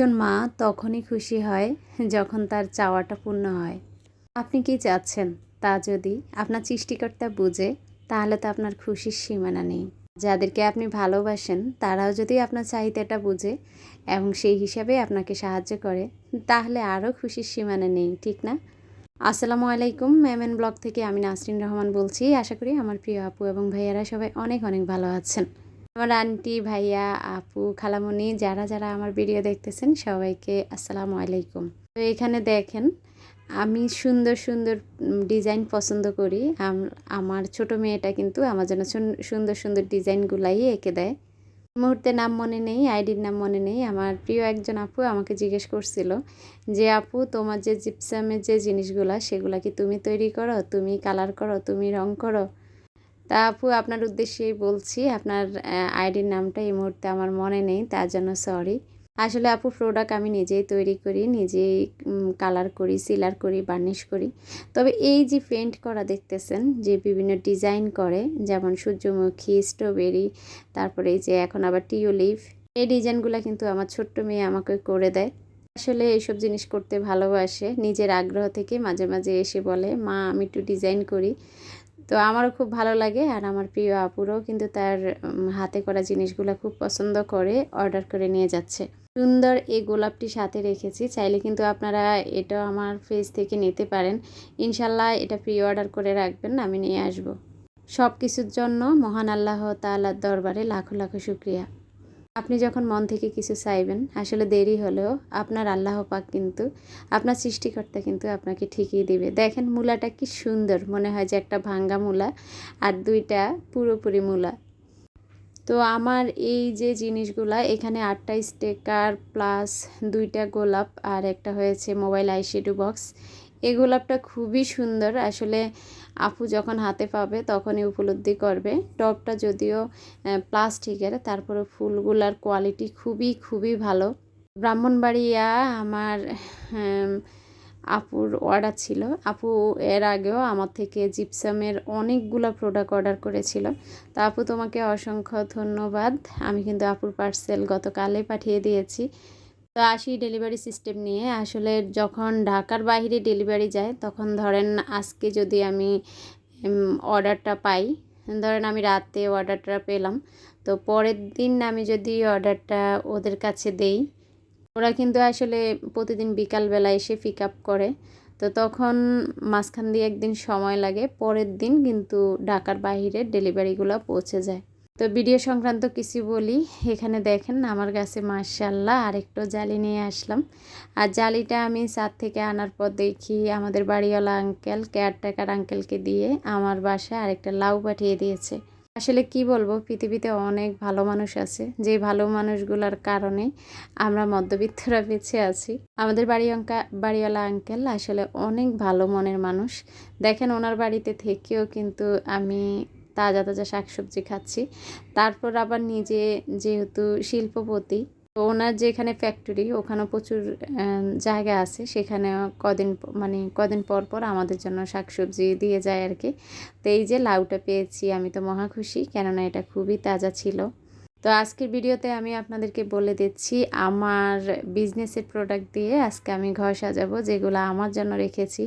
একজন মা তখনই খুশি হয় যখন তার চাওয়াটা পূর্ণ হয়। আপনি কি চাচ্ছেন? তা যদি আপনার সৃষ্টিকর্তা বুঝে, তাহলে তো আপনার খুশির সীমানা নেই। যাদেরকে আপনি ভালোবাসেন, তারাও যদি আপনার চাহিদাটা বুঝে এবং সেই হিসাবে আপনাকে সাহায্য করে, তাহলে আরও খুশির সীমানা নেই, ঠিক না? আসসালামু আলাইকুম ম্যামেন ব্লগ থেকে আমি নাসরিন রহমান বলছি। আশা করি আমার প্রিয় আপু এবং ভাইয়ারা সবাই অনেক অনেক ভালো আছেন। আমার আন্টি, ভাইয়া, আপু খালামণি যারা যারা আমার ভিডিও দেখতেছেন, সবাইকে আসসালামু আলাইকুম। তো এখানে দেখেন, আমি সুন্দর সুন্দর ডিজাইন পছন্দ করি। আম- আমার ছোট মেয়েটা কিন্তু আমার জন্য সুন- সুন্দর সুন্দর ডিজাইনগুলাই এঁকে দেয়। মুহূর্তে নাম মনে নেই, আইডির নাম মনে নেই। আমার প্রিয় একজন আপু আমাকে জিজ্ঞেস করছিল যে, আপু, তোমার যে জিপসামের যে জিনিসগুলা, সেগুলা কি তুমি তৈরি করো? তুমি কালার করো? তুমি রং করো? তা আপু, আপনার উদ্দেশ্যেই বলছি, আপনার আইডির নামটা এই মুহূর্তে আমার মনে নেই, তার জন্য সরি আসলে আপু প্রোডাক্ট আমি নিজেই তৈরি করি, নিজেই কালার করি সিলার করি বার্নিশ করি। তবে এই যে পেন্ট করা দেখতেছেন, যে বিভিন্ন ডিজাইন করে, যেমন সূর্যমুখী স্ট্রবেরি তারপরে এই যে এখন আবার টিউলিপ, এই ডিজাইনগুলো কিন্তু আমার ছোট্ট মেয়ে আমাকে করে দেয়। আসলে এইসব জিনিস করতে ভালোবাসে, নিজের আগ্রহ থেকে মাঝে মাঝে এসে বলে, মা, আমি একটু ডিজাইন করি। তো আমারও খুব ভালো লাগে আর আমার প্রিয় আপুরও কিন্তু তার হাতে করা জিনিসগুলো খুব পছন্দ করে, অর্ডার করে নিয়ে যাচ্ছে। সুন্দর এই গোলাপটি সাথে রেখেছি, চাইলে কিন্তু আপনারা এটা আমার ফেজ থেকে নিতে পারেন। ইনশাল্লাহ এটা প্রি অর্ডার করে রাখবেন, আমি নিয়ে আসব। সব কিছুর জন্য মহান আল্লাহ তাল্লার দরবারে লাখো লাখো শুক্রিয়া। আপনি যখন মন থেকে কিছু চাইবেন, আসলে দেরি হলেও আপনার আল্লাহ পাক কিন্তু, আপনার সৃষ্টিকর্তা কিন্তু আপনাকে ঠিকই দিবে। দেখেন মূলাটা কি সুন্দর, মনে হয় যে একটা ভাঙ্গা মূলা আর দুইটা পুরোপুরি মূলা। তো আমার এই যে জিনিসগুলা, এখানে আটটা স্টেকার প্লাস দুইটা গোলাপ আর একটা হয়েছে মোবাইল আইশ্যাডো বক্স। এই গোলাপটা খুবই সুন্দর। আসলে আপু যখন হাতে পাবে তখনই উপলব্ধি করবে। টপটা যদিও প্লাস্টিকের তারপরে ফুলগুলার কোয়ালিটি খুবই খুবই ভালো। ব্রাহ্মণবাড়িয়া আমার আপুর অর্ডার ছিল। আপু এর আগেও আমার থেকে জিপসামের অনেকগুলো প্রোডাক্ট অর্ডার করেছিল। তা আপু তোমাকে অসংখ্য ধন্যবাদ। আমি কিন্তু আপুর পার্সেল গতকালে পাঠিয়ে দিয়েছি। তো আসি ডেলিভারি সিস্টেম নিয়ে। আসলে যখন ঢাকার বাইরে ডেলিভারি যায়, তখন ধরেন আজকে যদি আমি অর্ডারটা পাই, ধরেন আমি রাতে অর্ডারটা পেলাম, তো পরের দিন আমি যদি অর্ডারটা ওদের কাছে দেই, ওরা কিন্তু আসলে প্রতিদিন বিকালবেলা এসে পিক আপ করে। তো তখন মাঝখান দিয়ে একদিন সময় লাগে, পরের দিন কিন্তু ঢাকার বাইরে ডেলিভারিগুলো পৌঁছে যায়। তো ভিডিও সংক্রান্ত কিছু বলি। এখানে দেখেন, আমার কাছে মার্শাল্লাহ আরেকটু জালি নিয়ে আসলাম। আর জালিটা আমি সাত থেকে আনার পর দেখি আমাদের বাড়িওয়ালা আঙ্কেল কেয়ারটেকার আঙ্কেলকে দিয়ে আমার বাসায় আরেকটা লাউ পাঠিয়ে দিয়েছে। আসলে কি বলব, পৃথিবীতে অনেক ভালো মানুষ আছে। যে ভালো মানুষগুলোর কারণে আমরা মধ্যবিত্তরা বেঁচে আছি। আমাদের বাড়ি অঙ্কা, বাড়িওয়ালা আঙ্কেল আসলে অনেক ভালো মনের মানুষ। দেখেন ওনার বাড়িতে থেকেও কিন্তু আমি তাজা তাজা শাকসবজি খাচ্ছি। তারপর আবার নিজে যেহেতু শিল্পপতি, তো ওনার যেখানে ফ্যাক্টরি ওখানেও প্রচুর জায়গা আছে। সেখানে কদিন মানে কদিন পর পর আমাদের জন্য শাকসবজি দিয়ে যায় আর কি। তো এই যে লাউটা পেয়েছি, আমি তো মহা খুশি, কেননা এটা খুবই তাজা ছিল। তো আজকের ভিডিওতে আমি আপনাদেরকে বলে দিচ্ছি, আমার বিজনেসের প্রোডাক্ট দিয়ে আজকে আমি ঘর সাজাবো, যেগুলো আমার জন্য রেখেছি।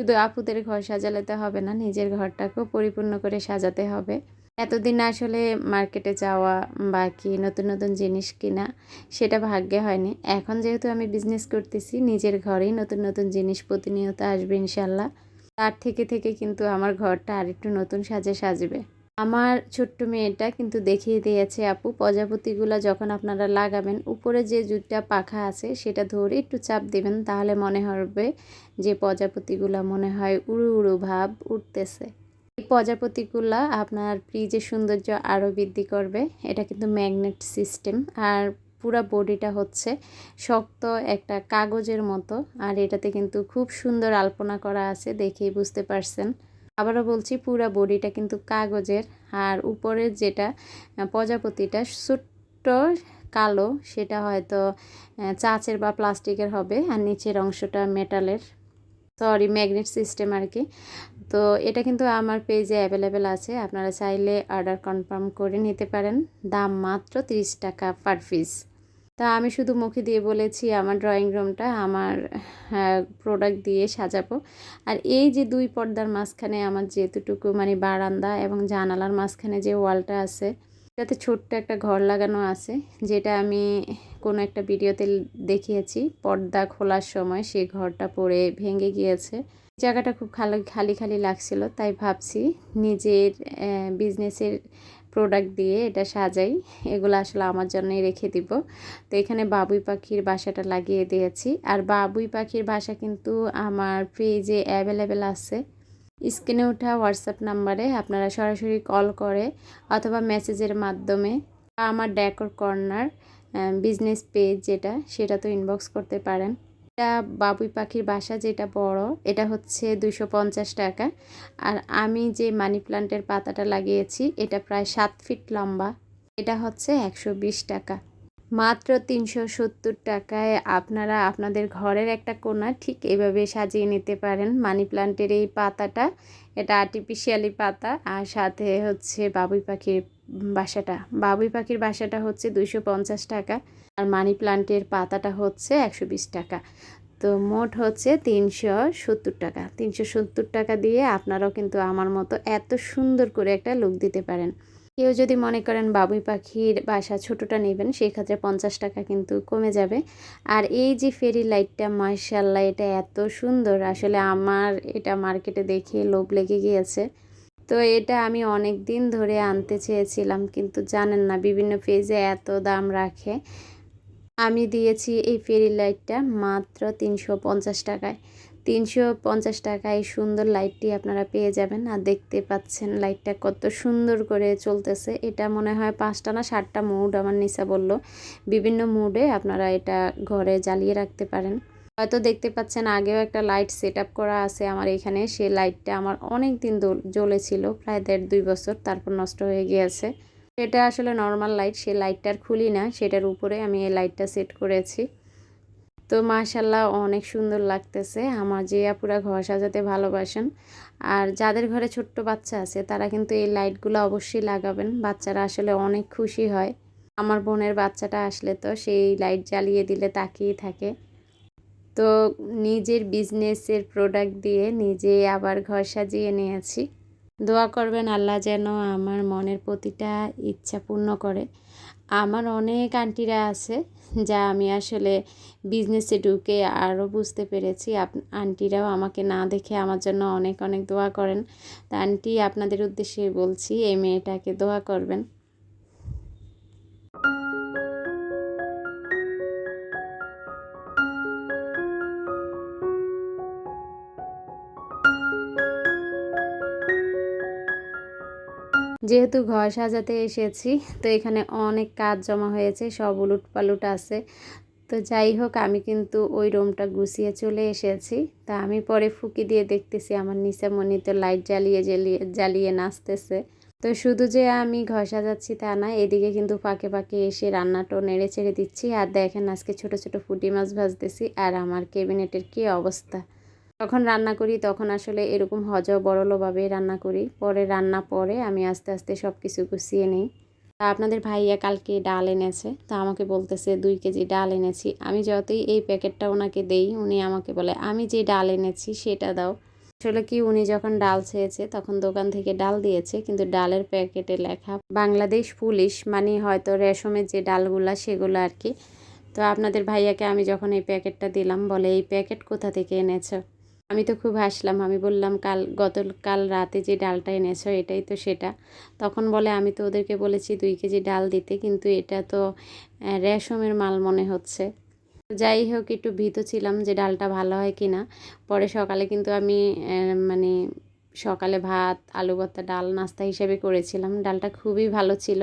শুধু আপুদের ঘর সাজালে তো হবে না, নিজের ঘরটাকেও পরিপূর্ণ করে সাজাতে হবে। এতদিন আসলে মার্কেটে যাওয়া বা কি নতুন নতুন জিনিস কিনা, সেটা ভাগ্যে হয়নি। এখন যেহেতু আমি বিজনেস করতেছি, নিজের ঘরেই নতুন নতুন জিনিস প্রতিনিয়ত আসবে ইনশাল্লাহ। তার থেকে থেকে কিন্তু আমার ঘরটা আরেকটু নতুন সাজে সাজবে। আমার ছোট্ট মেয়েটা কিন্তু দেখিয়ে দিয়েছে, আপু, প্রজাপতিগুলো যখন আপনারা লাগাবেন, উপরে যে দুটা পাখা আছে সেটা ধরে একটু চাপ দেবেন, তাহলে মনে হবে যে প্রজাপতিগুলো মনে হয় উড়ু উড়ু ভাব উঠতেছে। এই প্রজাপতিগুলা আপনার ফ্রিজের সৌন্দর্য আরও বৃদ্ধি করবে, এটা কিন্তু ম্যাগনেট সিস্টেম। আর পুরা বডিটা হচ্ছে শক্ত একটা কাগজের মতো, আর এটাতে কিন্তু খুব সুন্দর আলপনা করা আছে, দেখেই বুঝতে পারছেন। আবারও বলছি, পুরা বডিটা কিন্তু কাগজের আর উপরের যেটা প্রজাপতিটা ছোট্ট কালো, সেটা হয়তো চাচের বা প্লাস্টিকের হবে আর নিচের অংশটা মেটালের। সরি ম্যাগনেট সিস্টেম আর কি তো এটা কিন্তু আমার পেজে অ্যাভেলেবেল আছে, আপনারা চাইলে অর্ডার কনফার্ম করে নিতে পারেন। দাম মাত্র তিরিশ টাকা পার পিস তা আমি শুধু মুখে দিয়ে বলেছি আমার ড্রয়িং রুমটা আমার প্রোডাক্ট দিয়ে সাজাবো। আর এই যে দুই পর্দার মাঝখানে আমার যেতুটুকু মানে বারান্দা এবং জানালার মাঝখানে যে ওয়ালটা আছে, এটাতে ছোট্ট একটা ঘর লাগানো আছে, যেটা আমি কোনো একটা ভিডিওতে দেখিয়েছি। পর্দা খোলার সময় সেই ঘরটা পড়ে ভেঙে গিয়েছে। জায়গাটা খুব খালি খালি খালি লাগছিল, তাই ভাবছি নিজের বিজনেসের প্রোডাক্ট দিয়ে এটা সাজাই। এগুলো আসলে আমার জন্যই রেখে দিব। তো এখানে বাবুই পাখির বাসাটা লাগিয়ে দিয়েছি। আর বাবুই পাখির বাসা কিন্তু আমার পেজে অ্যাভেলেবেল আছে। স্ক্রিনে ওঠা হোয়াটসঅ্যাপ নাম্বারে আপনারা সরাসরি কল করে অথবা মেসেজের মাধ্যমে আমার ডেকর কর্নার বিজনেস পেজ যেটা, সেটা তো ইনবক্স করতে পারেন। এটা বাবুই পাখির বাসা যেটা বড়, এটা হচ্ছে দুশো পঞ্চাশ টাকা। আর আমি যে মানি প্লান্টের পাতাটা লাগিয়েছি, এটা প্রায় সাত ফিট লম্বা। এটা হচ্ছে একশো বিশ টাকা। মাত্র তিনশো সত্তর টাকায় আপনারা আপনাদের ঘরের একটা কোনা ঠিক এভাবে সাজিয়ে নিতে পারেন। মানি প্লান্টের এই পাতাটা, এটা আর্টিফিশিয়ালি পাতা, আর সাথে হচ্ছে বাবুই পাখির বাসাটা। বাবুই পাখির বাসাটা হচ্ছে দুইশো পঞ্চাশ টাকা। আর মানি প্লান্টের পাতাটা হচ্ছে একশো বিশ টাকা। তো মোট হচ্ছে তিনশো সত্তর টাকা। তিনশো সত্তর টাকা দিয়ে আপনারাও কিন্তু আমার মতো এত সুন্দর করে একটা লুক দিতে পারেন। কেউ যদি মনে করেন বাবুই পাখির বাসা ছোটোটা নেবেন সেক্ষেত্রে পঞ্চাশ টাকা কিন্তু কমে যাবে। আর এই যে ফেরি লাইটটা মার্শাল্লাহ এটা এত সুন্দর। আসলে আমার এটা মার্কেটে দেখে লোভ লেগে গিয়েছে। তো এটা আমি অনেক দিন ধরে আনতে চেয়েছিলাম, কিন্তু জানেন না, বিভিন্ন পেজে এত দাম রাখে। আমি দিয়েছি এই ফেরি লাইটটা মাত্র তিনশো পঞ্চাশ টাকায়। তিনশো পঞ্চাশ টাকায় সুন্দর লাইটটি আপনারা পেয়ে যাবেন। আর দেখতে পাচ্ছেন লাইটটা কত সুন্দর করে চলতেছে। এটা মনে হয় পাঁচটা না ষাটটা মুড, আমার নিচা বলল। বিভিন্ন মুডে আপনারা এটা ঘরে জ্বালিয়ে রাখতে পারেন। হয়তো দেখতে পাচ্ছেন আগেও একটা লাইট সেট করা আছে আমার এখানে। সেই লাইটটা আমার অনেক দিন জ্বলেছিল, প্রায় দেড় দুই বছর। তারপর নষ্ট হয়ে গিয়েছে। এটা আসলে নর্মাল লাইট সেই লাইটটার খুলি না। সেটার উপরে আমি এই লাইটটা সেট করেছি। তো মাশাল্লাহ অনেক সুন্দর লাগতেছে। আমার যে আপুরা ঘর সাজাতে ভালোবাসেন। আর যাদের ঘরে ছোট্ট বাচ্চা আছে, তারা কিন্তু এই লাইটগুলো অবশ্যই লাগাবেন। বাচ্চারা আসলে অনেক খুশি হয়। আমার বোনের বাচ্চাটা আসলে তো সেই লাইট জ্বালিয়ে দিলে তাকিয়ে থাকে। তো নিজের বিজনেসের প্রোডাক্ট দিয়ে নিজে আবার ঘর সাজিয়ে নিয়েছি। দোয়া করবেন আল্লাহ যেন আমার মনের প্রতিটা ইচ্ছা পূর্ণ করে। আমার অনেক আন্টিরা আছে যা আমি আসলে বিজনেসে ঢুকে আরও বুঝতে পেরেছি। আপ আন্টিরাও আমাকে না দেখে আমার জন্য অনেক অনেক দোয়া করেন। তা আন্টি, আপনাদের উদ্দেশ্যে বলছি, এই মেয়েটাকে দোয়া করবেন। যেহেতু ঘর সাজাতে এসেছি, তো এখানে অনেক কাজ জমা হয়েছে, সব উলুট পালুট আছে। তো যাই হোক, আমি কিন্তু ওই রুমটা গুছিয়ে চলে এসেছি। তা আমি পরে ফুকি দিয়ে দেখতেছি, আমার মনি তো লাইট জ্বালিয়ে জ্বালিয়ে জ্বালিয়ে নাচতেছে। তো শুধু যে আমি ঘর সাজাচ্ছি তা না, এদিকে কিন্তু ফাঁকে ফাঁকে এসে রান্নাটো নেড়ে ছেড়ে দিচ্ছি। আর দেখেন, আজকে ছোট ছোট ফুটি মাছ ভাজতেছি, আর আমার ক্যাবিনেটের কী অবস্থা। যখন রান্না করি, তখন আসলে এরকম হজ বড়লোভাবে রান্না করি। পরে রান্না পরে আমি আস্তে আস্তে সব কিছু গুছিয়ে নিই। তা আপনাদের ভাইয়া কালকে ডাল এনেছে। তা আমাকে বলতেছে, দুই কেজি ডাল এনেছি। আমি যতই এই প্যাকেটটা ওনাকে দেই, উনি আমাকে বলে, আমি যে ডাল এনেছি, সেটা দাও আসলে কি, উনি যখন ডাল চেয়েছে তখন দোকান থেকে ডাল দিয়েছে। কিন্তু ডালের প্যাকেটে লেখা, বাংলাদেশ পুলিশ মানে হয়তো রেশমের যে ডালগুলা, সেগুলো আর কি। তো আপনাদের ভাইয়াকে আমি যখন এই প্যাকেটটা দিলাম, বলে, এই প্যাকেট কোথা থেকে এনেছো? আমি তো খুব হাসলাম। আমি বললাম, কাল গতকাল রাতে যে ডালটা এনেছো, এটাই তো সেটা। তখন বলে, আমি তো ওদেরকে বলেছি দুই কেজি ডাল দিতে, কিন্তু এটা তো রেশমের মাল মনে হচ্ছে। যাই হোক, একটু ভীত ছিলাম যে ডালটা ভালো হয় কি না পরে সকালে কিন্তু আমি মানে সকালে ভাত আলু ভর্তা ডাল, নাস্তা হিসেবে করেছিলাম। ডালটা খুবই ভালো ছিল।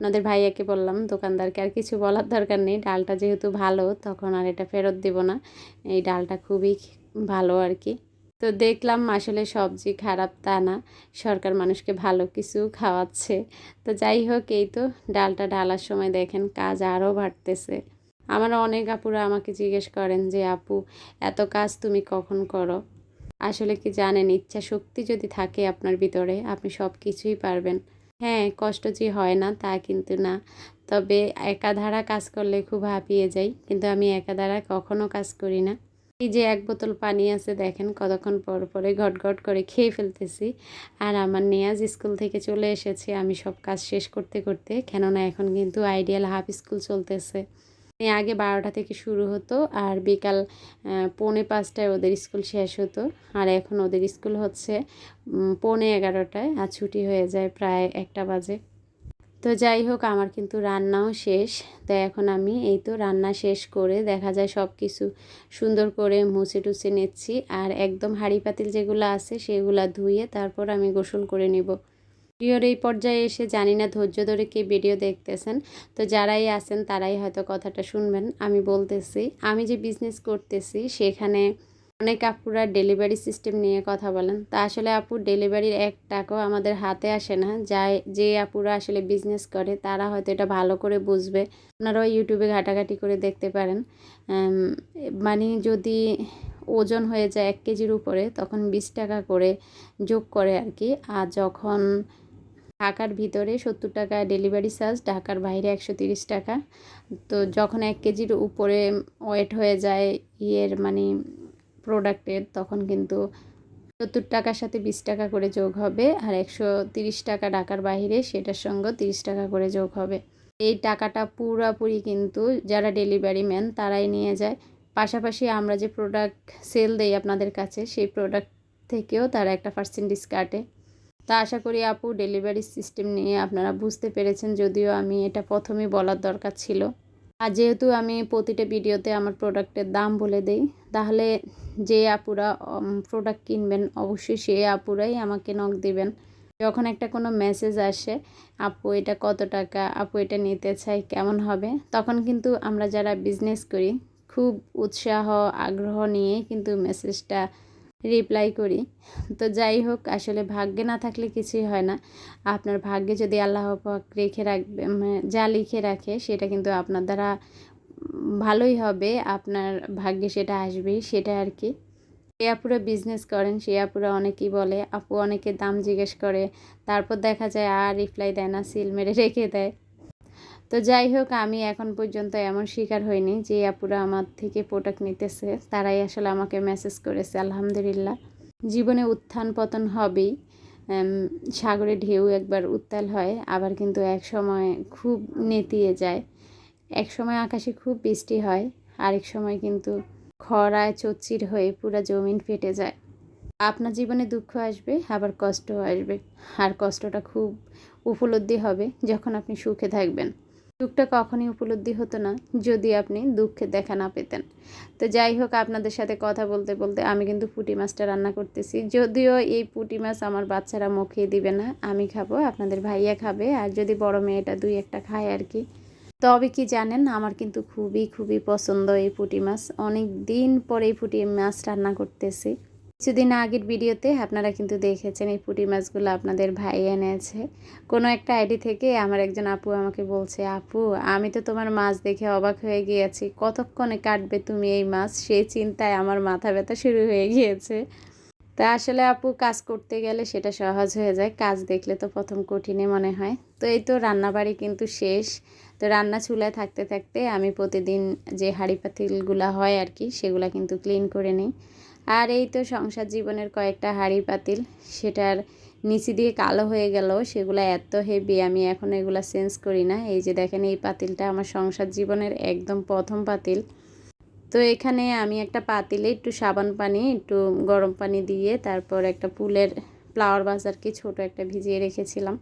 ওনাদের ভাইয়াকে বললাম, দোকানদারকে আর কিছু বলার দরকার নেই। ডালটা যেহেতু ভালো, তখন আর এটা ফেরত দেব না। এই ডালটা খুবই ভালো আর কি। তো দেখলাম আসলে সবজি খারাপ তা না, সরকার মানুষকে ভালো কিছু খাওয়াচ্ছে। তো যাই হোক, এই তো ডালটা ঢালার সময় দেখেন কাজ আরও বাড়তেছে। আমার অনেক আপুরা আমাকে জিজ্ঞেস করেন যে, আপু, এত কাজ তুমি কখন করো? আসলে কি জানেন, ইচ্ছা শক্তি যদি থাকে আপনার ভিতরে, আপনি সব কিছুই পারবেন। হ্যাঁ কষ্ট যে হয় না তা কিন্তু না। তবে একাধারা কাজ করলে খুব হাঁপিয়ে যাই, কিন্তু আমি একাধারা কখনো কাজ করি না। এই যে এক বোতল পানি আছে দেখেন, কতক্ষণ পর পরে ঘট ঘট করে খেয়ে ফেলতেছি। আর আমার নেয়াজ স্কুল থেকে চলে এসেছে, আমি সব কাজ শেষ করতে করতে। কেননা এখন কিন্তু আইডিয়াল হাফ স্কুল চলতেছে। আগে বারোটা থেকে শুরু হতো আর বিকাল পৌনে পাঁচটায় ওদের স্কুল শেষ হতো। আর এখন ওদের স্কুল হচ্ছে পৌনে এগারোটায় আর ছুটি হয়ে যায় প্রায় একটা বাজে। তো যাই হোক, আমার কিন্তু রান্নাও শেষ। তো এখন আমি এই তো রান্না শেষ করে দেখা যায় সব কিছু সুন্দর করে মুছে টুছে নিচ্ছি। আর একদম হাঁড়ি পাতিল যেগুলো আছে সেগুলো ধুয়ে তারপর আমি গোসল করে নেব। ভিডিওর এই পর্যায়ে এসে জানি না ধৈর্য ধরে কে ভিডিও দেখতেছেন। তো যারাই আছেন তারাই হয়তো কথাটা শুনবেন। আমি বলতেছি, আমি যে বিজনেস করতেছি সেখানে অনেক আপুরা ডেলিভারি সিস্টেম নিয়ে কথা বলেন। তা আসলে আপু ডেলিভারির এক টাকাও আমাদের হাতে আসে না। যাই, যে আপুরা আসলে বিজনেস করে, তারা হয়তো এটা ভালো করে বুঝবে। আপনারাও ইউটিউবে ঘাটাঘাটি করে দেখতে পারেন। মানে যদি ওজন হয়ে যায় এক কেজির উপরে, তখন বিশ টাকা করে যোগ করে আর কি। আর যখন ঢাকার ভিতরে সত্তর টাকা ডেলিভারি চার্জ ঢাকার বাইরে একশো তিরিশ টাকা। তো যখন এক কেজির উপরে ওয়েট হয়ে যায় ইয়ের মানে প্রোডাক্টের তখন কিন্তু সত্তর টাকার সাথে বিশ টাকা করে যোগ হবে আর একশো তিরিশ টাকা ঢাকার বাইরে, সেটার সঙ্গে তিরিশ টাকা করে যোগ হবে। এই টাকাটা পুরোপুরি কিন্তু যারা ডেলিভারি ম্যান তারাই নিয়ে যায়। পাশাপাশি আমরা যে প্রোডাক্ট সেল দেই আপনাদের কাছে, সেই প্রোডাক্ট থেকেও তারা একটা পার্সেন্টেজ কাটে। তা আশা করি আপু ডেলিভারি সিস্টেম নিয়ে আপনারা বুঝতে পেরেছেন, যদিও আমি এটা প্রথমেই বলার দরকার ছিল। আর যেহেতু আমি প্রতিটা ভিডিওতে আমার প্রোডাক্টের দাম বলে দেই, তাহলে যে আপুরা প্রোডাক্ট কিনবেন, অবশ্যই সে আপুরাই আমাকে নক দিবেন। যখন একটা কোনো মেসেজ আসে, আপু, এটা কত টাকা? আপু, এটা নিতে চাই, কেমন হবে? তখন কিন্তু আমরা যারা বিজনেস করি, খুব উৎসাহ, আগ্রহ নিয়ে কিন্তু মেসেজটা রিপ্লাই করি। তো যাই হোক, আসলে ভাগ্যে না থাকলে কিছুই হয় না। আপনার ভাগ্যে যদি আল্লাহ পাক রেখে রাখবে মানে যা লিখে রাখে, সেটা কিন্তু আপনার দ্বারা ভালোই হবে। আপনার ভাগ্যে সেটা আসবেই সেটা আর কি। সে আপুরা বিজনেস করেন, সে আপুরা অনেকেই বলে, আপু অনেকে দাম জিজ্ঞেস করে, তারপর দেখা যায় আর রিপ্লাই দেয় না সিল মেরে রেখে দেয়। তো যাই হোক, আমি এখন পর্যন্ত এমন শিকার হইনি যে আপুরা আমার থেকে প্রোডাক্ট নিতেছে। তারাই আসলে আমাকে মেসেজ করেছে, আলহামদুলিল্লাহ। জীবনে উত্থান পতন হবেই। সাগরে ঢেউ একবার উত্তাল হয়, আবার কিন্তু এক সময় খুব নেতিয়ে যায়। এক সময় আকাশে খুব বৃষ্টি হয়, আরেক সময় কিন্তু খরায় চচ্চির হয়ে পুরা জমিন ফেটে যায়। আপনার জীবনে দুঃখ আসবে, আবার কষ্টও আসবে। আর কষ্টটা খুব উপলব্ধি হবে যখন আপনি সুখে থাকবেন। সুখটা কখনই উপলব্ধি হতো না, যদি আপনি দুঃখে দেখা না পেতেন। তো যাই হোক, আপনাদের সাথে কথা বলতে বলতে আমি কিন্তু পুঁটি মাছটা রান্না করতেছি। যদিও এই পুঁটি মাছ আমার বাচ্চারা মুখে দিবে না, আমি খাব, আপনাদের ভাইয়া খাবে, আর যদি বড় মেয়েটা দুই একটা খায় আর কি। তবে কি জানেন, আমার কিন্তু খুবই খুবই পছন্দ এই পুঁটি মাছ। অনেক দিন পরে এই পুঁটি মাছ রান্না করতেছি। কিছুদিন আগের ভিডিওতে আপনারা কিন্তু দেখেছেন এই পুঁটি মাছগুলো আপনাদের ভাই এনেছে। কোনো একটা আইডি থেকে আমার একজন আপু আমাকে বলছে, আপু, আমি তো তোমার মাছ দেখে অবাক হয়ে গিয়েছি। কতক্ষণে কাটবে তুমি এই মাছ? সেই চিন্তায় আমার মাথা ব্যথা শুরু হয়ে গিয়েছে। তা আসলে আপু, কাজ করতে গেলে সেটা সহজ হয়ে যায়। কাজ দেখলে তো প্রথম কঠিনে মনে হয়। তো এই তো রান্নাবাড়ি কিন্তু শেষ। তো রান্না চুলায় থাকতে থাকতে আমি প্রতিদিন যে হাঁড়ি পাতিলগুলো হয় আর কি, সেগুলো কিন্তু ক্লিন করে নিই। আর এই তো সংসার জীবনের কয়েকটা হাঁড়ি পাতিল, সেটার নিচে দিয়ে কালো হয়ে গেল, সেগুলো এত হেভি আমি এখন এগুলো চেঞ্জ করি না। এই যে দেখেন, এই পাতিলটা আমার সংসার জীবনের একদম প্রথম পাতিল। তো এখানে আমি একটা পাতিলে একটু সাবান পানি, একটু গরম পানি দিয়ে তারপর একটা পুলের ফ্লাওয়ার বাস আর কি ছোটো একটা ভিজিয়ে রেখেছিলাম।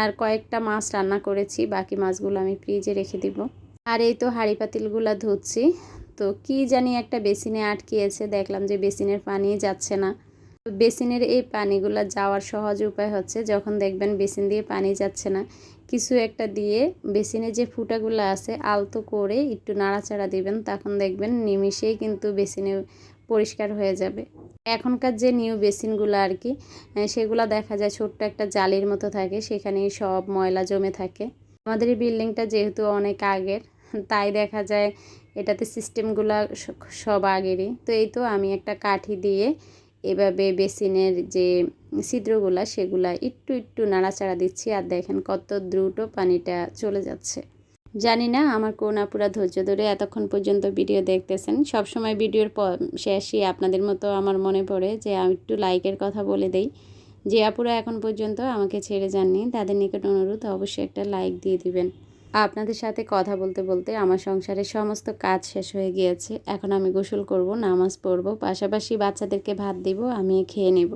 আর কয়েকটা মাছ রান্না করেছি, বাকি মাছগুলো আমি ফ্রিজে রেখে দিব। আর এই তো হাঁড়ি পাতিলগুলো ধুচ্ছি। তো কি জানি একটা বেসিনে আটকিয়েছে, দেখলাম যে বেসিনের পানি যাচ্ছে না। বেসিনের এই পানিগুলো যাওয়ার সহজ উপায় হচ্ছে যখন দেখবেন বেসিন দিয়ে পানি যাচ্ছে না, কিছু একটা দিয়ে বেসিনে যে ফুটাগুলো আছে আলতো করে একটু নাড়াচাড়া দিবেন, তখন দেখবেন নিমিশেই কিন্তু বেসিনে পরিষ্কার হয়ে যাবে। এখনকার যে নিউ বেসিনগুলো আর কি সেগুলো দেখা যায় ছোট্ট একটা জালির মতো থাকে সেখানে সব ময়লা জমে থাকে। আমাদের এই বিল্ডিংটা যেহেতু অনেক আগের, তাই দেখা যায় এটাতে সিস্টেমগুলো সব আগেরই। তো এই তো আমি একটা কাঠি দিয়ে এভাবে বেসিনের যে ছিদ্রগুলা, সেগুলা একটু একটু নাড়াচাড়া দিচ্ছি আর দেখেন কত দ্রুত পানিটা চলে যাচ্ছে। জানি না আমার কোন আপুরা ধৈর্য ধরে এতক্ষণ পর্যন্ত ভিডিও দেখতেছেন। সব সময় ভিডিওর প- শেষে আপনাদের মতো আমার মনে পড়ে যে আমি একটু লাইকের কথা বলে দেই। যে আপুরা এখন পর্যন্ত আমাকে ছেড়ে যাননি, তাদের নিকট অনুরোধ অবশ্যই একটা লাইক দিয়ে দিবেন। আপনাদের সাথে কথা বলতে বলতে আমার সংসারের সমস্ত কাজ শেষ হয়ে গিয়েছে। এখন আমি গোসল করব, নামাজ পড়ব, পাশাপাশি বাচ্চাদেরকে ভাত দিব আমি খেয়ে নেব।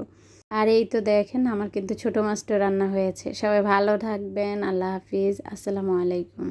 আর এই তো দেখেন, আমার কিন্তু ছোট মাছটা রান্না হয়েছে। সবাই ভালো থাকবেন, আল্লাহ হাফিজ, আসসালামু আলাইকুম।